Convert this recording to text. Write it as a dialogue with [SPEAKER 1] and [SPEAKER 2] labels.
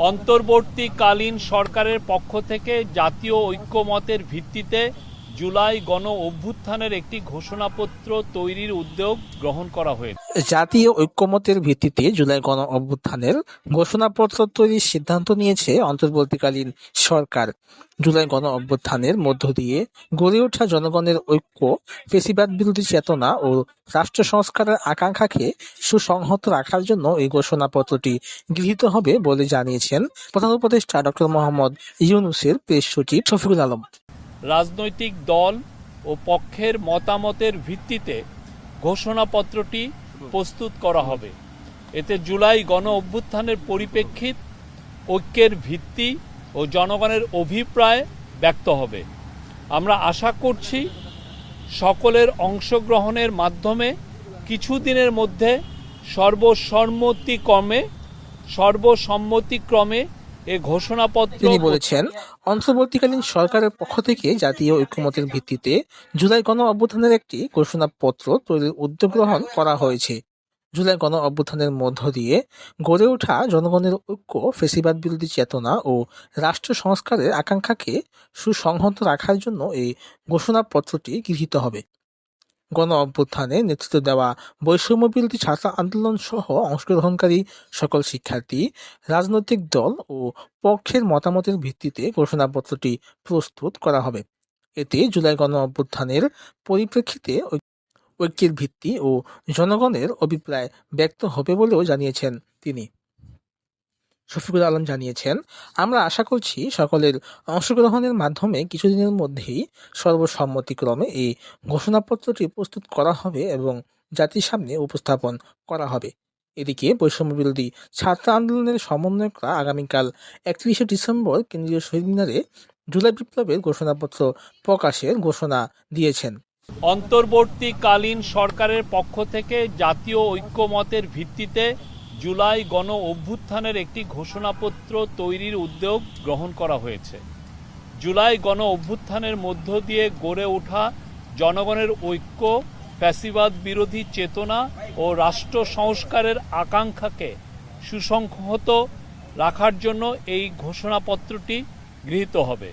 [SPEAKER 1] অন্তর্বর্তীকালীন সরকারের পক্ষ থেকে জাতীয় ঐক্যমতের ভিত্তিতে জুলাই গণ অভ্যুত্থানের একটি ঘোষণাপত্র তৈরির উদ্যোগ গ্রহণ করা হয়েছে।
[SPEAKER 2] জাতীয় ঐক্যমতের ভিত্তিতে জুলাই গণ অভ্যুত্থানের ঘোষণাপত্র তৈরির সিদ্ধান্ত নিয়েছে অন্তর্বর্তীকালীন সরকার। জুলাই গণ অভ্যুত্থানের মধ্য দিয়ে গড়ে ওঠা জনগণের ঐক্য, ফেসিবাদ বিরোধী চেতনা ও রাষ্ট্র সংস্কারের আকাঙ্ক্ষাকে সুসংহত রাখার জন্য এই ঘোষণাপত্রটি গৃহীত হবে বলে জানিয়েছেন প্রধান উপদেষ্টা ডক্টর মোহাম্মদ ইউনুসের প্রেস সচিব শফিকুল আলম।
[SPEAKER 1] রাজনৈতিক দল ও পক্ষের মতামতের ভিত্তিতে ঘোষণাপত্রটি প্রস্তুত করা হবে। এতে জুলাই গণ অভ্যুত্থানের পরিপ্রেক্ষিত ঐক্যের ভিত্তি ও জনগণের অভিপ্রায় ব্যক্ত হবে। আমরা আশা করছি সকলের অংশগ্রহণের মাধ্যমে কিছুদিনের মধ্যে সর্বসম্মতিক্রমে সর্বসম্মতিক্রমে এ ঘোষণাপত্র
[SPEAKER 2] তিনি বলেছেন, অন্তর্বর্তীকালীন সরকারের পক্ষ থেকে জাতীয় ঐক্যমতের ভিত্তিতে জুলাই গণ অভ্যুত্থানের একটি ঘোষণাপত্র তৈরির উদ্যোগ গ্রহণ করা হয়েছে। জুলাই গণ অভ্যুত্থানের মধ্য দিয়ে গড়ে ওঠা জনগণের ঐক্য, ফেসিবাদ বিরোধী চেতনা ও রাষ্ট্র সংস্কারের আকাঙ্ক্ষাকে সুসংহত রাখার জন্য এই ঘোষণাপত্রটি গৃহীত হবে। গণ অভ্যুত্থানে নেতৃত্ব দেওয়া বৈষম্য বিরোধী ছাত্র আন্দোলন সহ অংশগ্রহণকারী সকল শিক্ষার্থী, রাজনৈতিক দল ও পক্ষের মতামতের ভিত্তিতে ঘোষণাপত্রটি প্রস্তুত করা হবে। এতে জুলাই গণ অভ্যুত্থানের পরিপ্রেক্ষিতে ঐক্যের ভিত্তি ও জনগণের অভিপ্রায় ব্যক্ত হবে বলেও জানিয়েছেন তিনি। শফিকুল আলম জানিয়েছেন, আমরা আশা করছি সকলের অংশগ্রহণের মাধ্যমে কিছুদিনের মধ্যেই সর্বসম্মতিক্রমে এই ঘোষণাপত্রটি প্রস্তুত করা হবে এবং জাতির সামনে উপস্থাপন করা হবে। এদিকে বৈষম্য বিরোধী ছাত্র আন্দোলনের সমন্বয়করা আগামীকাল একত্রিশে ডিসেম্বর কেন্দ্রীয় শহীদ মিনারে জুলাই বিপ্লবের ঘোষণাপত্র প্রকাশের ঘোষণা দিয়েছেন।
[SPEAKER 1] অন্তর্বর্তীকালীন সরকারের পক্ষ থেকে জাতীয় ঐক্যমতের ভিত্তিতে জুলাই গণ অভ্যুত্থানের একটি ঘোষণাপত্র তৈরির উদ্যোগ গ্রহণ করা হয়েছে। জুলাই গণ অভ্যুত্থানের মধ্য দিয়ে গড়ে ওঠা জনগণের ঐক্য, ফ্যাসিবাদ বিরোধী চেতনা ও রাষ্ট্র সংস্কারের আকাঙ্ক্ষাকে সুসংহত রাখার জন্য এই ঘোষণাপত্রটি গৃহীত হবে।